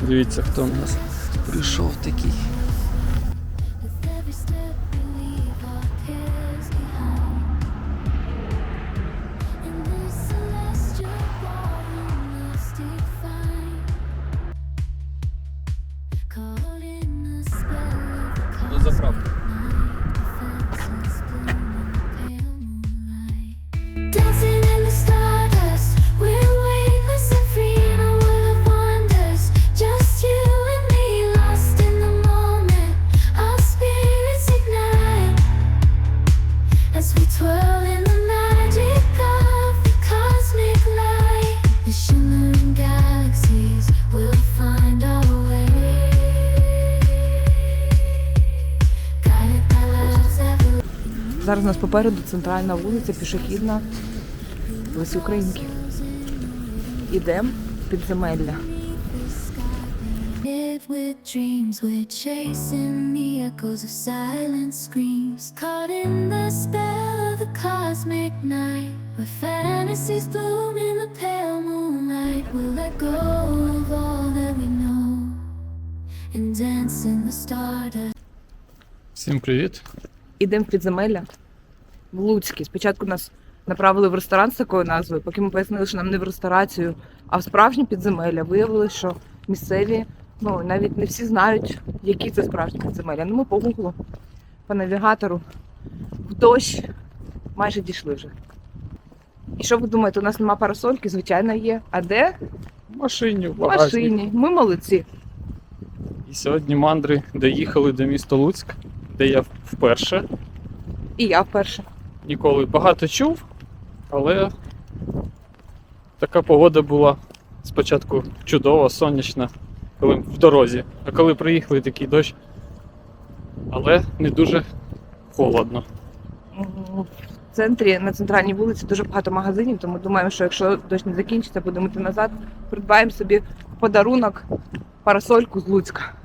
Дивіться, хто в нас прийшов такий. Зараз у нас попереду центральна вулиця, пішохідна Лисі Українки. Ідемо в підземелля. Live with dreams, we're chasing the echoes of silent screams. Caught in the spell of the cosmic night, where fantasies bloom in the pale moonlight. We'll let go of all that we know and dance in the stardust. Всім привіт. Ідемо в підземелля в Луцькі. Спочатку нас направили в ресторан з такою назвою, поки ми пояснили, що нам не в ресторацію, а в справжнє підземелля. Виявилося, що місцеві, ну навіть не всі знають, які це справжні підземелля. Ну ми по гуглу, по навігатору, в дощ майже дійшли вже. І що ви думаєте, у нас нема парасольки? Звичайно, є. А де? В машині, в В багажнику. машині. Ми молодці. І сьогодні мандри доїхали до міста Луцьк, де я вперше. І я вперше. Ніколи багато чув, але така погода була спочатку чудова, сонячна, коли в дорозі. А коли приїхали такий дощ, але не дуже холодно. В центрі на центральній вулиці дуже багато магазинів, тому думаємо, що якщо дощ не закінчиться, будемо йти назад, придбаємо собі в подарунок парасольку з Луцька.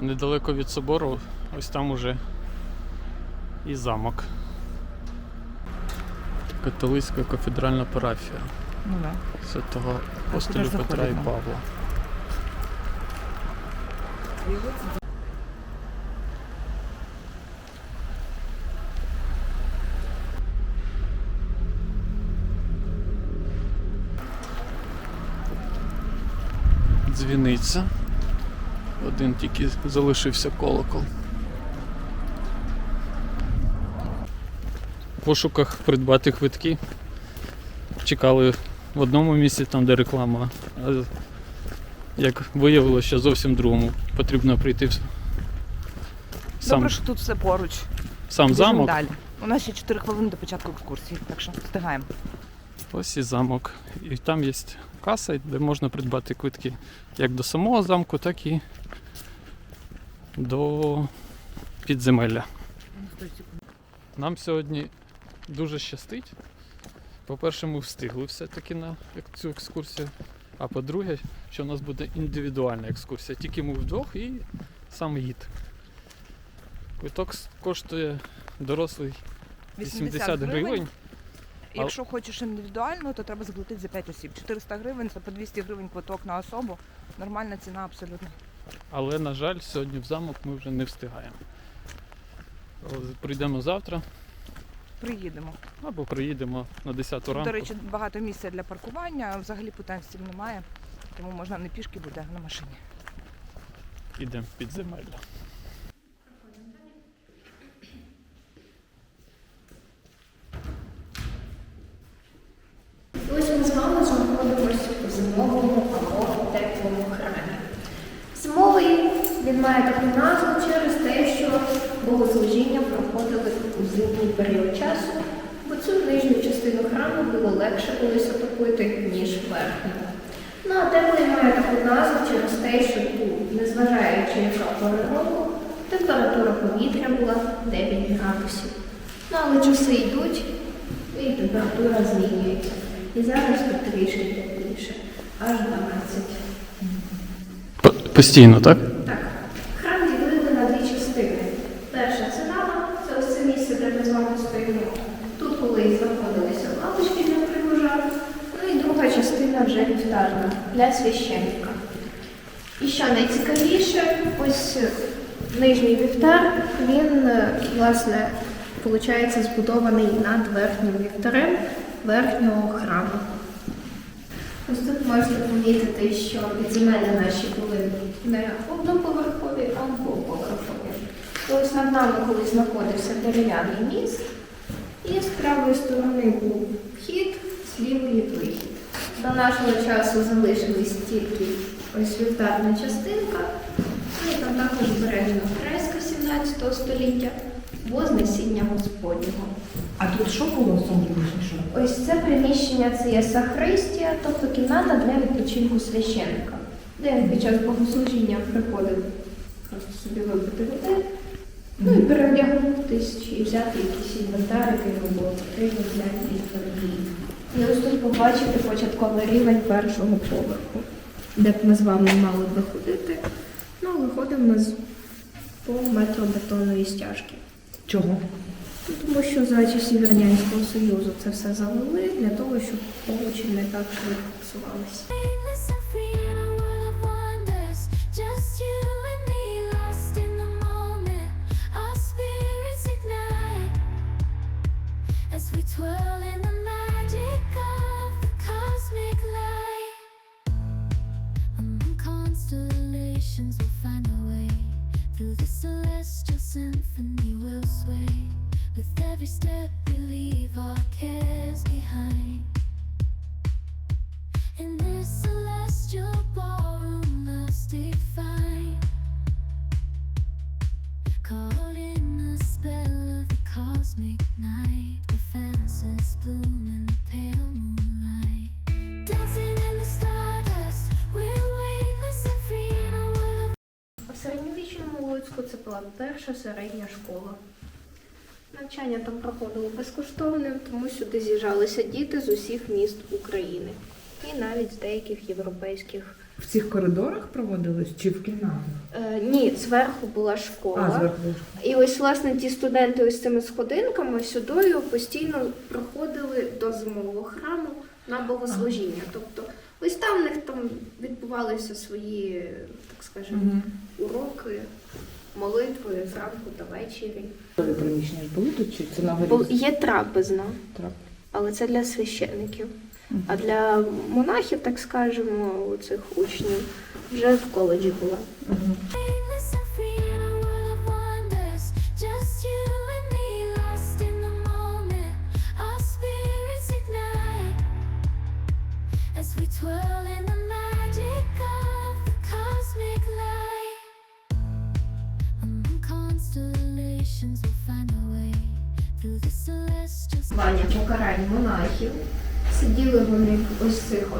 Недалеко від собору, ось там уже і замок. Католицька кафедральна парафія Ну да. святого ж Петра і. Павла. Дзвіниця. Один тільки залишився колокол. В пошуках придбати квитки. Чекали в одному місці, там де реклама. А як виявилося, що зовсім другому. Потрібно прийти в сам, Добре, що тут все поруч. сам Біжимо замок. далі. У нас ще 4 хвилини до початку екскурсії, так що встигаємо. Ось і замок. І там є каса, де можна придбати квитки як до самого замку, так і до підземелля. Нам сьогодні дуже щастить. По-перше, ми встигли все-таки на цю екскурсію. А по-друге, що у нас буде індивідуальна екскурсія. Тільки ми вдвох і сам гід. Квиток коштує дорослий 80 гривень. Якщо хочеш індивідуально, то треба заплатити за 5 осіб. 400 гривень це по 200 гривень квиток на особу. Нормальна ціна абсолютно. Але, на жаль, сьогодні в замок ми вже не встигаємо. Прийдемо завтра. приїдемо. Або приїдемо на 10 ранку. До речі, багато місця для паркування, взагалі питань з цим немає. Тому можна не пішки буде, а на машині. Ідемо під підземелля. Ось ми з вами знаходимося у зимовому або теплому храмі. Зимовий він має таку назву через те, що богослужіння проходили зимній період часу, бо цю нижню частину храму було легше колись отопити, ніж верхню. Ну а теплий має таку назву через те, що тут, незважаючи яка пора року, температура повітря була 9 градусів. Ну але часи йдуть, і температура змінюється. І зараз тут трішки тепліше, аж 12. Постійно, так? Так, храм ділили на дві частини. Перша це нава, це ось це місце, де ми з вами стоїмо. Тут колись знаходилися лавочки для прихожан. Ну і друга частина вже вівтарна для священника. І що найцікавіше, ось е, нижній вівтар, він, е, власне, виходить, збудований над верхнім вівтарем верхнього храму. Ось тут можна помітити, що підземелля наші були не одноповерхові, а двоповерхові. Ось над нами колись знаходився дерев'яний міст, і з правої сторони був вхід, з лівої вихід. До нашого часу залишились тільки ось вівтарна частинка, і там також збережена фреска 17 століття, Вознесіння Господнього. А тут що було сонячніше? Ось це приміщення це є сахристія, тобто кімната для відпочинку священника, де він під час богослужіння приходив просто собі випити води, ну і переодягнутись чи взяти якісь інвентар, який йому для літургії. І ось тут побачити початковий рівень першого поверху, де б ми з вами мали би ходити. Ну, виходимо з по метру бетонної стяжки. Чого? Тому що за часів Радянського Союзу це все завели для того, щоб овочі не так швидко псувалися. And free every step we leave our cares behind. In this celestial ballroom, love's defined. Caught in the spell of the cosmic night, where fences bloom in the pale moonlight. Dancing in the stardust, we're weightless and free in a world of У середньовічному Луцьку це була перша середня школа. Навчання там проходило безкоштовним, тому сюди з'їжджалися діти з усіх міст України і навіть з деяких європейських. В цих коридорах проводились чи в кімнатах? Е, ні, зверху була школа. А, зверху. І ось власне ті студенти ось цими сходинками сюдою постійно проходили до зимового храму на богослужіння. Тобто ось там в них там відбувалися свої, так скажемо, Угу. уроки, молитви зранку та ввечері. Приміщення ж були тут чи це на горі? Є трапезна, Трап. але це для священників. А для монахів, так скажемо, у цих учнів вже в коледжі була. Мгм.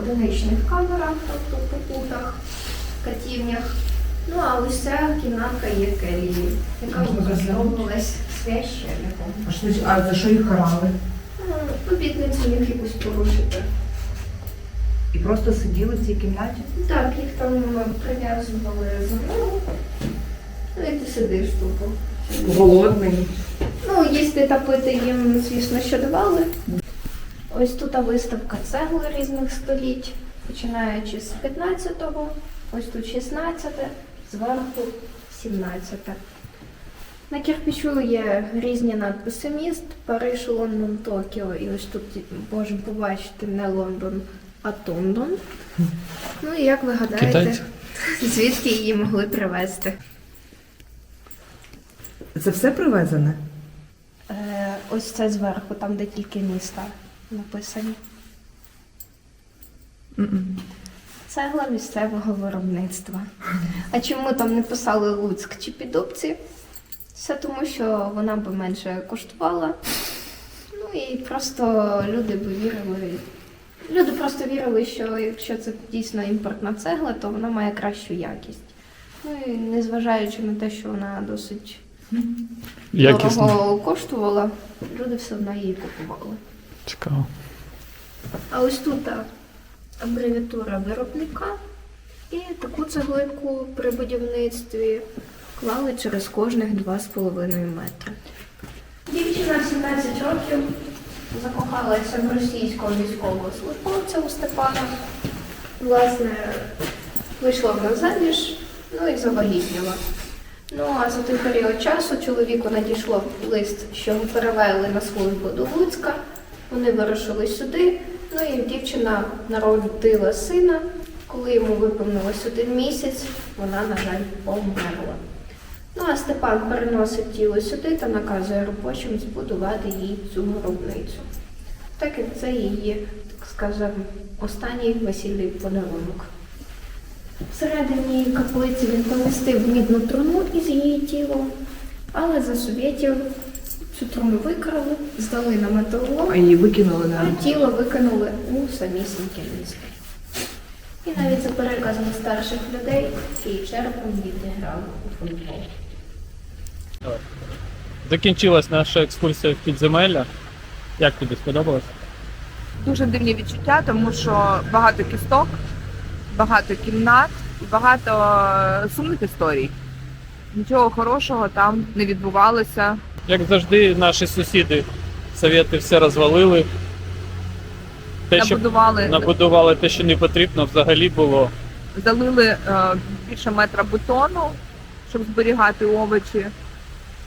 Одиничних камерах, тобто по путах, катівнях. Ну а ось ця кімнатка є келії, яка використовувалась священником. А, що, а за що їх карали? Обітницю міг якусь порушити. І просто сиділи в цій кімнаті? Так, їх там прив'язували за ногу. Ну і ти сидиш тупо. Голодний. Ну, їсти та пити їм, звісно, що давали. Ось тут виставка цегли різних століть, починаючи з 15-го, ось тут 16-те, зверху 17-те. На кирпичу є різні надписи міст, Париж, Лондон, Токіо. І ось тут можемо побачити не Лондон, а Тондон. Ну і як ви гадаєте, Китайці? звідки її могли привезти? Це все привезене? Е, ось це зверху, там де тільки міста написані. Цегла місцевого виробництва. А чому там не писали Луцьк чи Підубці? Все тому, що вона би менше коштувала. Ну і просто люди би вірили. Люди просто вірили, що якщо це дійсно імпортна цегла, то вона має кращу якість. Ну і незважаючи на те, що вона досить Якісно. дорого коштувала, люди все одно її купували. Цікаво. А ось тут абревіатура виробника і таку цеглинку при будівництві клали через кожних 2,5 метри. Дівчина 17 років закохалася в російського військового службовця у Степана. Власне, вийшла в заміж, ну і завагітніла. Ну а за той період часу чоловіку надійшло лист, що перевели на службу до Луцька. Вони вирушили сюди. Ну і дівчина народила сина. Коли йому виповнилось один місяць, вона, на жаль, померла. Ну а Степан переносить тіло сюди та наказує робочим збудувати їй цю гробницю. Так як це її, так скажемо, останній весільний подарунок. Всередині каплиці він помістив мідну труну із її тілом, але за совєтів цю труну викрали, здали на металолом, її викинули а тіло викинули у самісіньке місто. І навіть за переказами старших людей і черепом діти грали у футбол. Закінчилась наша екскурсія в підземелля. Як тобі сподобалось? Дуже дивні відчуття, тому що багато кісток, багато кімнат і багато е, сумних історій. Нічого хорошого там не відбувалося. Як завжди, наші сусіди совєти все розвалили. Те, що Набудували, набудували те, що не потрібно, взагалі було. залили е, більше метра бетону, щоб зберігати овочі.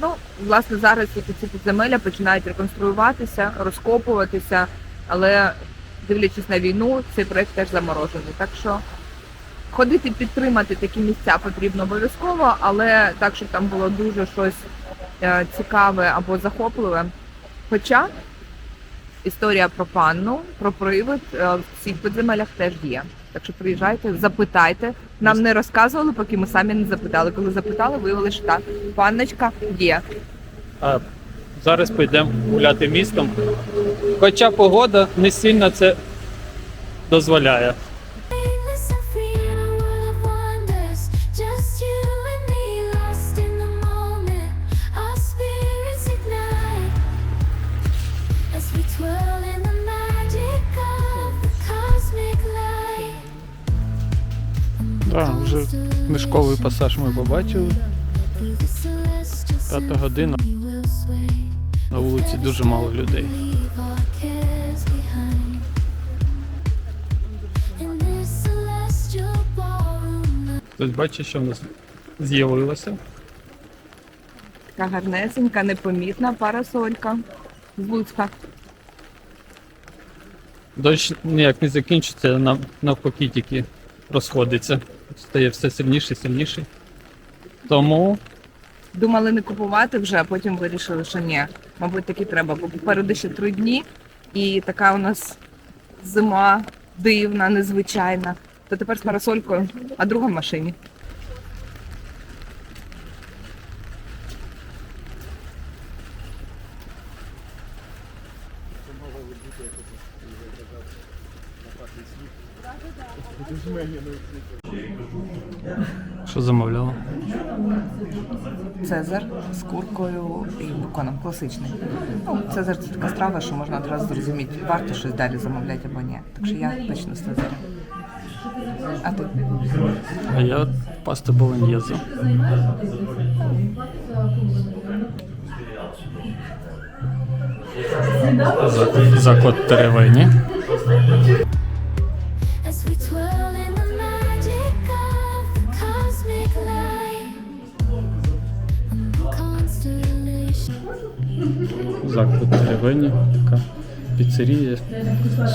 Ну, власне, зараз ці ці підземелля починають реконструюватися, розкопуватися, але дивлячись на війну, цей проект теж заморожений. Так що ходити підтримати такі місця потрібно обов'язково, але так, щоб там було дуже щось е, цікаве або захопливе. Хоча історія про панну, про привид е, в цих підземеллях теж є. Так що приїжджайте, запитайте. Нам не розказували, поки ми самі не запитали. Коли запитали, виявилося, що так, панночка є. А зараз підемо гуляти містом. Хоча погода не сильно це дозволяє. Книжковий пасаж ми побачили. П'ята година. На вулиці дуже мало людей. Хтось бачить, що в нас з'явилося. Така гарнесенька, непомітна парасолька з Луцька. Дощ ніяк не закінчиться, нав- навпаки тільки розходиться. Стає все сильніше і сильніше. Тому Думали не купувати вже, а потім вирішили, що ні. Мабуть, таки треба, бо попереду ще три дні, і така у нас зима дивна, незвичайна. То тепер з парасолькою, а друга в машині. що замовляла? Цезар з куркою і беконом класичний. Ну, це така страва, що можна одразу зрозуміти, варто щось далі замовляти або ні. Так що я точно з Цезарем. А ти? А я паста болоньєзе. За- Закот теревені. Заклад деревені, така піцерія,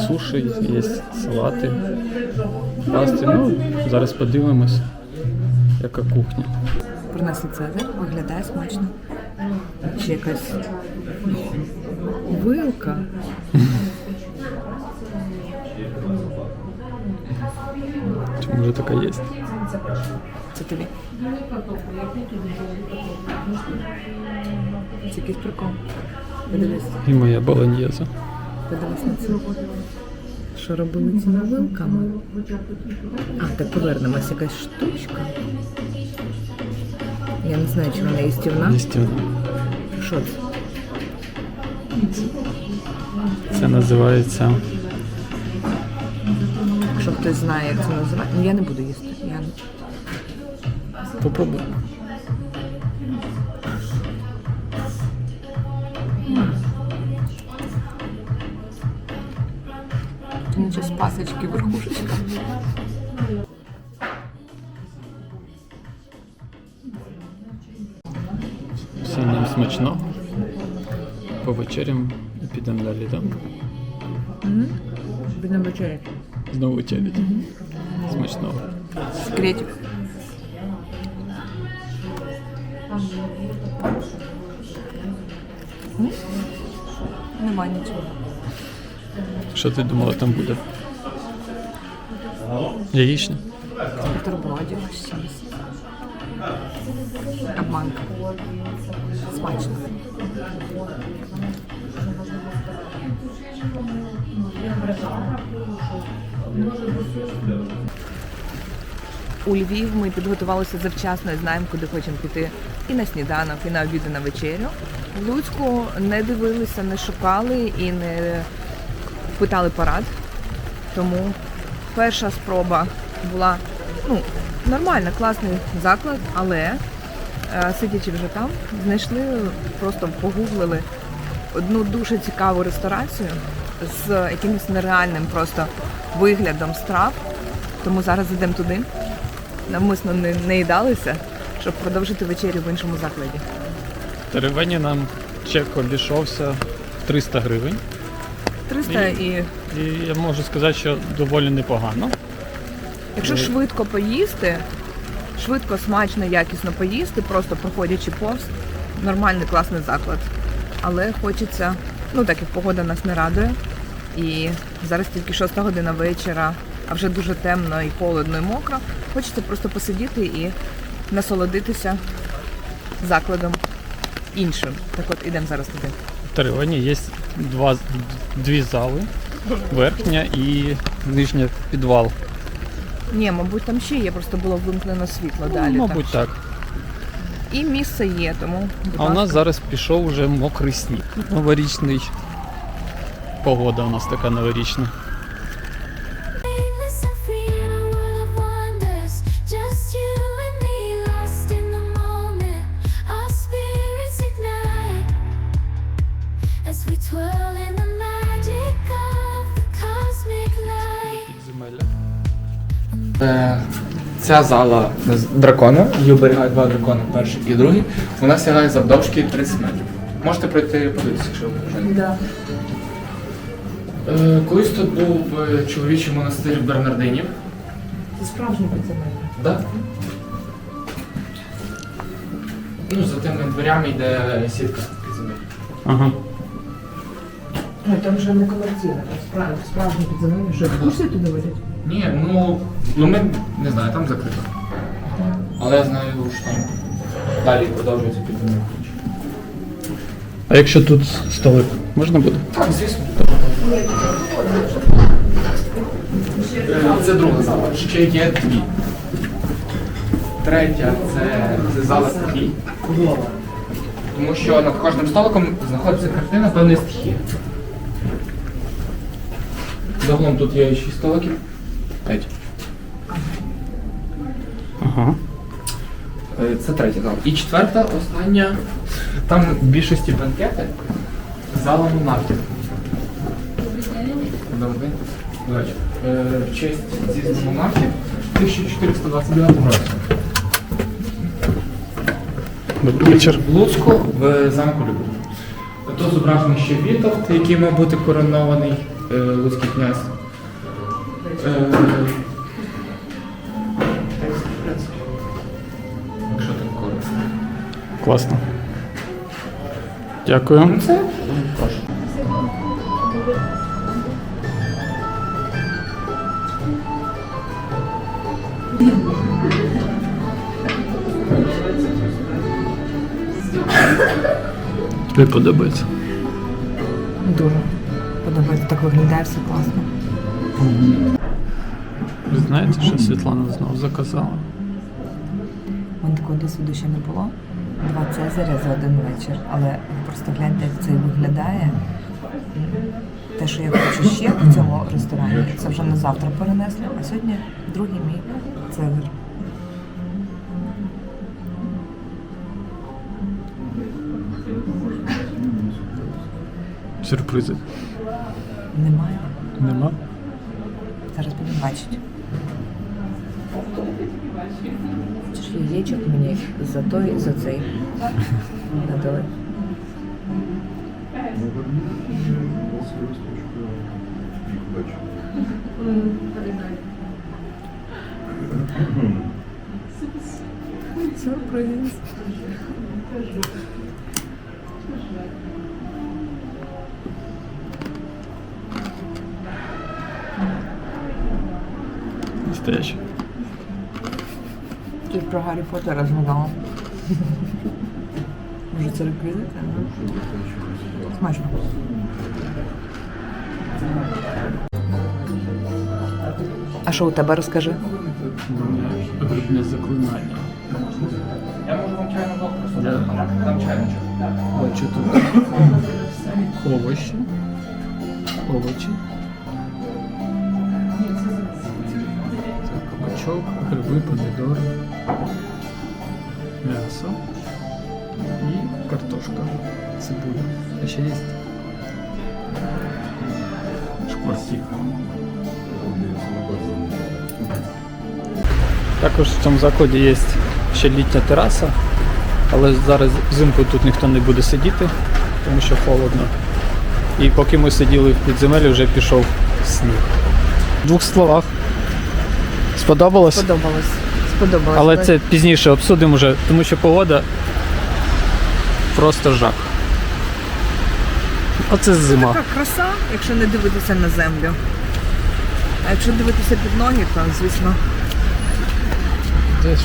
суші, є салати, пасти. Ну, зараз подивимось, яка кухня. Принесли цезар, виглядає смачно. Ще якась вилка. Чи може така є? Це тобі. Це якийсь прикол. Подивись, І моя болоньєза. подивись на це. Що робили цими вилками? А, так повернемось, якась штучка. Я не знаю, чи вона їстівна. Дійсно. Що це? Це називається Якщо хтось знає, як це називається. Ну я не буду їсти. Я... попробуй. Нічого з пасочки верхушечка. Все нам смачно. Повечерям і підемо далі, так? Будемо вечеряти. Знову вечерять. Смачного. Секретик. Що ти думала там буде? Яєчня? Бутербродик з чимось. Обманка. Смачно. У Львів ми підготувалися завчасно і знаємо, куди хочемо піти і на сніданок, і на обід, і на вечерю. Луцьку не дивилися, не шукали і не питали парад. Тому перша спроба була ну, нормальна, класний заклад, але е, сидячи вже там, знайшли, просто погуглили одну дуже цікаву ресторацію з якимось нереальним просто виглядом страв. Тому зараз йдемо туди. Навмисно не, не їдалися, щоб продовжити вечерю в іншому закладі. Теревені нам чек обійшовся 300 гривень. 300 і І я можу сказати, що доволі непогано. Якщо Е. швидко поїсти, швидко, смачно, якісно поїсти, просто проходячи повз, нормальний класний заклад. Але хочеться, ну так як погода нас не радує. І зараз тільки 6 година вечора, а вже дуже темно і холодно, і мокро. Хочеться просто посидіти і насолодитися закладом іншим. Так от ідемо зараз туди. В Теревені є два, дві зали. Верхня і нижня підвал. Ні, мабуть, там ще є, просто було вимкнено світло Ну, далі. мабуть, так. І місце є, тому. будь А у ласка. нас зараз пішов уже мокрий сніг. Новорічний. Погода у нас така новорічна. Ця зала з дракона, її оберігають два дракони, перший і другий. Вона сягає завдовжки 30 метрів. Можете пройти подивитися, якщо ви бажаєте. Е, Колись тут був е, чоловічий монастир Бернардинів. Це справжнє підземелля. Да? Ну, за тими дверями йде сітка підземелля. Ага. Ну, там вже не комерційне, там справді, справжнє підземелля. Що, екскурсії туди водять? Ні, ну, ну ми не знаю, там закрито. Але я знаю, що там далі продовжується підземелля. А якщо тут столик, можна буде? Так, звісно. Це друга зала. Ще є дві. Третя це, це зала стихій. Тому що над кожним столиком знаходиться картина певної стихії. Загалом тут є шість столиків. П'ять. Ага. Е, Це третя зала. І четверта, остання, там в більшості банкети, зала монархів. Добрий день. До речі, е, В честь з'їзду монархів 1429 році. Добрий вечір. В Луцьку в замку Любов. Тут зображений ще Вітовт, який мав бути коронований е, Луцький князь. Якщо так коротко. Класно. Дякую. Це прошу. Тобі подобається. Дуже подобається, так виглядає все класно. Знаєте, що Світлана знову заказала? У мене такого досвіду ще не було. Два Цезаря за один вечір. Але просто гляньте, як це виглядає. Те, що я хочу ще в цьому ресторані, це вже на завтра перенесли, а сьогодні другий мій Цезар. Сюрпризи. Немає. Нема? Зараз будемо бачити. Це ж яєчок мені за той і за цей надали. Сюрприз. Настоящий. Про Гаррі Поттера згадала. Може це реквізити? Смачно. А що у тебе розкажи? Грибне заклинання. Я можу вам чайну просто Я- там чайничок. Бачу тут овочі. Овочі. Кабачок, гриби, помідори, м'ясо і картошка, цибуля. А ще є шкварки. Також в цьому закладі є ще літня тераса, але зараз взимку тут ніхто не буде сидіти, тому що холодно. І поки ми сиділи в підземелі, вже пішов сніг. В двох словах. Сподобалось? Сподобалось. Сподобалось. Але це пізніше обсудимо вже, тому що погода просто жах. Оце зима. така краса, якщо не дивитися на землю. А якщо дивитися під ноги, то звісно. Теж.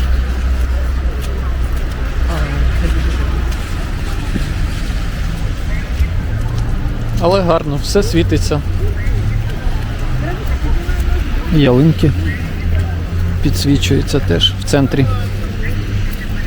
Але гарно, все світиться. Ялинки підсвічуються теж в центрі.